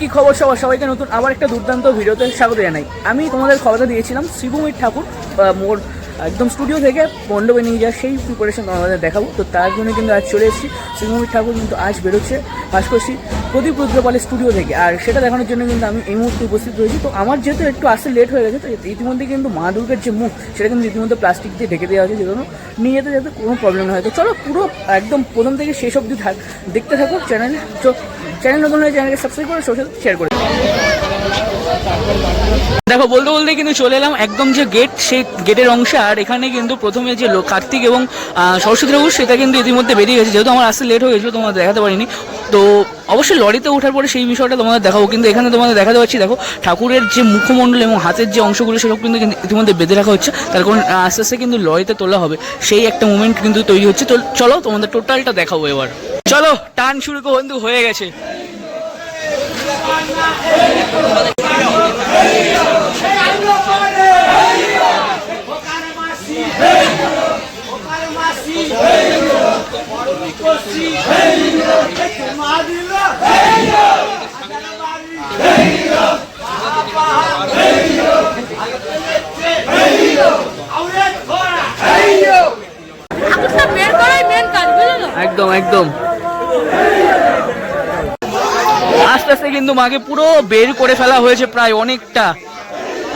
কি খবর সবার? সবাইকে নতুন আবার একটা দুর্দান্ত ভিডিওতে স্বাগত জানাই। আমি তোমাদের খবরটা দিয়েছিলাম শিবমির ঠাকুর মোর একদম স্টুডিও থেকে মণ্ডপে নিয়ে যাওয়ার সেই প্রিপারেশন তোমাদের দেখাবো। তো তার জন্য কিন্তু আজ চলে এসেছি। শিবমির ঠাকুর কিন্তু আজ বেরোচ্ছে ভাস্করশ্রী প্রদীপ রুদ্রপালের স্টুডিও থেকে। আর সেটা দেখানোর জন্য কিন্তু আমি এই মুহূর্তে উপস্থিত হয়েছি তো আমার যেহেতু একটু আসতে লেট হয়ে গেছে, তো ইতিমধ্যে কিন্তু মা দুর্গার যে মুখ, সেটা কিন্তু ইতিমধ্যে প্লাস্টিক দিয়ে ঢেকে দেওয়া হয়েছে যেগুলো নিয়ে যেতে যাতে কোনো প্রবলেম না হয়। তো চলো পুরো একদম প্রথম থেকে শেষ অবধি থাক দেখতে থাকো। চ্যানেল চ্যানেল নতুন হলে চ্যানেলকে সাবস্ক্রাইব করে সোশ্যাল শেয়ার করে দেখো, বলতে বলতে কিন্তু চলে এলাম একদম যে গেট সেই গেটের অংশে। আর এখানে কিন্তু প্রথমে যে কার্তিক এবং সরস্বতী ঠাকুর, সেটা কিন্তু ইতিমধ্যে বেরিয়ে গেছে। যেহেতু আমার আসতে লেট হয়ে গেছিল, তোমাদের দেখাতে পারিনি। তো অবশ্যই লরিতে ওঠার পরে সেই বিষয়টা তোমাদের দেখাবো। কিন্তু এখানে তোমাদের দেখাতে পাচ্ছি দেখো, ঠাকুরের যে মুখমণ্ডল এবং হাতের যে অংশগুলো, সেসব কিন্তু ইতিমধ্যে বেঁধে রাখা হচ্ছে। তার কারণ আস্তে আস্তে কিন্তু লরিতে তোলা হবে। সেই একটা মুমেন্ট কিন্তু তৈরি হচ্ছে। তো চলো, তোমাদের টোটালটা দেখাবো এবার। চলো, টান শুরু কিন্তু হয়ে গেছে ঠাকুরটা বের করাই মেন কাজ বুঝলো একদম একদম। আস্তে আস্তে কিন্তু মাকে পুরো বের করে ফেলা হয়েছে প্রায় অনেকটা।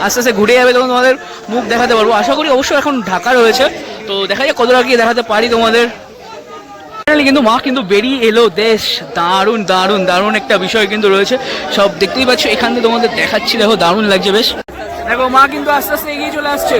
আস্তে আস্তে ঘুরে যাবে তখন তোমাদের মুখ দেখাতে পারব। আশা করি অবশ্যই এখন ঢাকা রয়েছে। তো দেখা যাক কতটা গিয়ে দেখাতে পারি তোমাদের। কিন্তু মা কিন্তু বেরিয়ে এলো। দেশ দারুণ দারুণ দারুণ একটা বিষয় কিন্তু রয়েছে। সব দেখতেই পাচ্ছ, এখান থেকে তোমাদের দেখাচ্ছি। দেখো, দারুণ লাগছে, বেশ। দেখো, মা কিন্তু আস্তে আস্তে এগিয়ে চলে আসছে।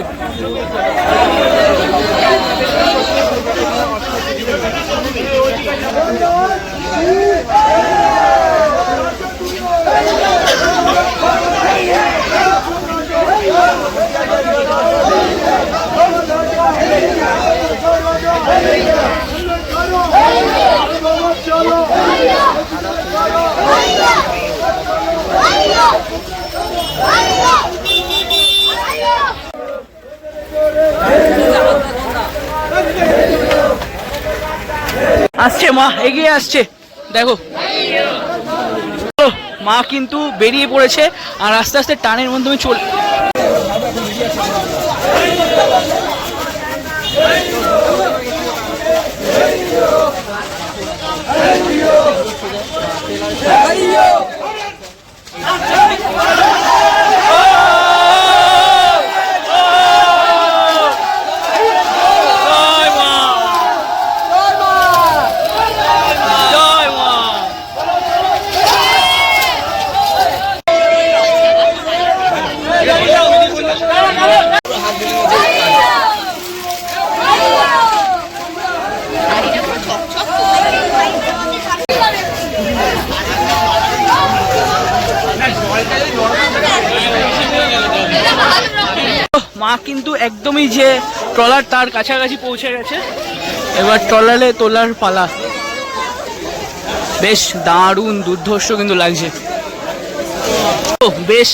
আসছে, মা, এগিয়ে আসছে। দেখো। মা কিন্তু বেরিয়ে পড়েছে, আর আস্তে আস্তে টানের মাধ্যমে চল জয় মা জয় মা মা কিন্তু একদমই যে ট্রলার তার কাছাকাছি পৌঁছে গেছে। এবার ট্রলারে তোলার পালা। বেশ দারুণ দুর্ধর্ষ কিন্তু লাগছে। বেশ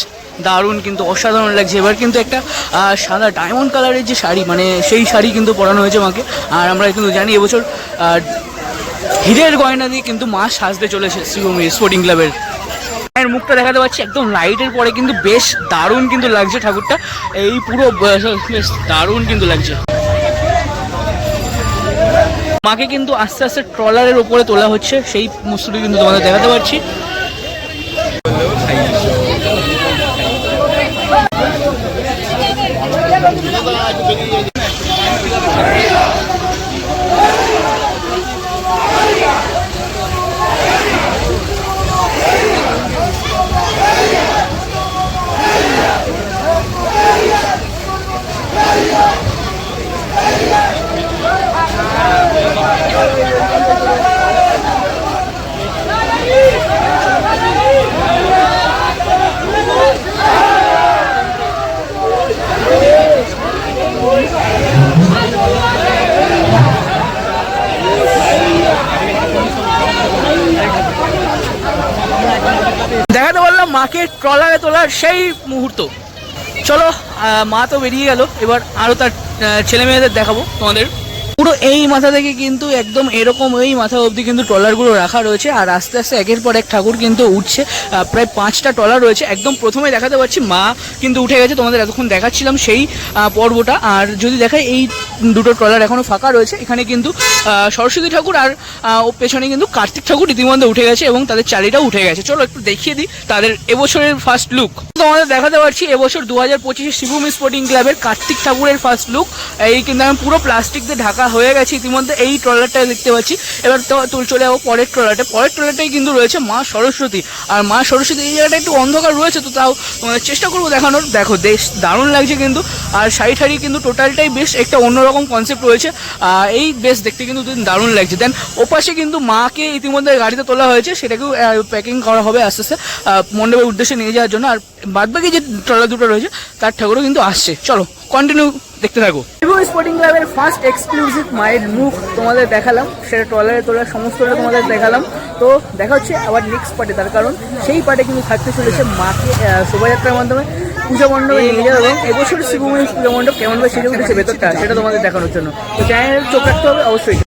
দারুণ কিন্তু অসাধারণ লাগছে। এবার কিন্তু একটা সাদা ডায়মন্ড কালারের যে শাড়ি মানে সেই শাড়ি কিন্তু পরানো হয়েছে মাকে। আর আমরা কিন্তু জানি এবছর হীরের গয়না দিয়ে কিন্তু মা সাজতে চলেছে শিবমী স্পোর্টিং ক্লাবের এর মুখটা দেখাতে পাচ্ছি, একদম লাইটের পরে কিন্তু বেশ দারুণ কিন্তু লাগছে ঠাকুরটা। এই পুরো, বেশ দারুণ কিন্তু লাগছে। মাকে কিন্তু আস্তে আস্তে ট্রলারের ওপরে তোলা হচ্ছে, সেই মুসুরি কিন্তু তোমাদের দেখাতে পারছি দেখাতে বললাম মাকে ট্রলারে তোলার সেই মুহূর্ত। চলো মা তো বেরিয়ে গেল। এবার আরও তার ছেলে মেয়েদের দেখাবো তোমাদের। পুরো এই মাথা থেকে কিন্তু একদম এরকম এই মাথা অবধি কিন্তু ট্রলারগুলো রাখা রয়েছে। আর আস্তে আস্তে একের পর এক ঠাকুর কিন্তু উঠছে। প্রায় পাঁচটা ট্রলার রয়েছে। একদম প্রথমে দেখাতে পাচ্ছি মা কিন্তু উঠে গেছে। তোমাদের এতক্ষণ দেখাচ্ছিলাম সেই পর্বটা। আর যদি দেখায় এই দুটো ট্রলার এখনও ফাঁকা রয়েছে। এখানে কিন্তু সরস্বতী ঠাকুর আর ও পেছনে কিন্তু কার্তিক ঠাকুর ইতিমধ্যে উঠে গেছে এবং তাদের চালিটাও উঠে গেছে। চলো একটু দেখিয়ে দিই তাদের এবছরের ফার্স্ট লুক তোমাদের দেখাতে পারছি, এবছর দু হাজার পঁচিশে শিবভূমি স্পোর্টিং ক্লাবের কার্তিক ঠাকুরের ফার্স্ট লুক এই কিন্তু আমি পুরো প্লাস্টিক দিয়ে ঢাকা হয়ে গেছে ইতিমধ্যে এই ট্রলারটা দেখতে পাচ্ছি। এবার তো তুল চলে যাব পরের ট্রলারটা। পরের ট্রলারটাই কিন্তু রয়েছে মা সরস্বতী। আর মা সরস্বতী এই জায়গাটা একটু অন্ধকার রয়েছে, তো তাও চেষ্টা করব দেখানোর। দেখো, বেশ দারুণ লাগছে কিন্তু। আর শাড়ি ঠাড়ি কিন্তু টোটালটাই বেশ একটা অন্যরকম কনসেপ্ট রয়েছে। এই বেশ দেখতে কিন্তু দারুণ লাগছে। দেন ওপাশে কিন্তু মাকে ইতিমধ্যে গাড়িতে তোলা হয়েছে। সেটাকেও প্যাকিং করা হবে আস্তে আস্তে মণ্ডপের উদ্দেশ্যে নিয়ে যাওয়ার জন্য। আর বাদবাকি যে ট্রলার দুটো রয়েছে, তার ঠাকুরও কিন্তু আসছে। চলো কন্টিনিউ দেখতে থাকো। স্পোর্টিং ক্লাবের ফার্স্ট এক্সক্লুসিভ মায়ের মুখ তোমাদের দেখালাম। সেটা ট্রলারে তোলার সমস্তটা তোমাদের দেখালাম। তো দেখা হচ্ছে আবার নেক্সট পার্টে তার কারণ সেই পার্টে কিন্তু থাকতে চলেছে মাকে শোভাযাত্রার মাধ্যমে। পূজা মণ্ডপে নিয়ে যাওয়া এবং এবছর শিবমণি পূজা মণ্ডপ কেমনভাবে সেজে উঠেছে ভেতরটা সেটা তোমাদের দেখানোর জন্য। তো চ্যানেল চোখ রাখতে হবে অবশ্যই।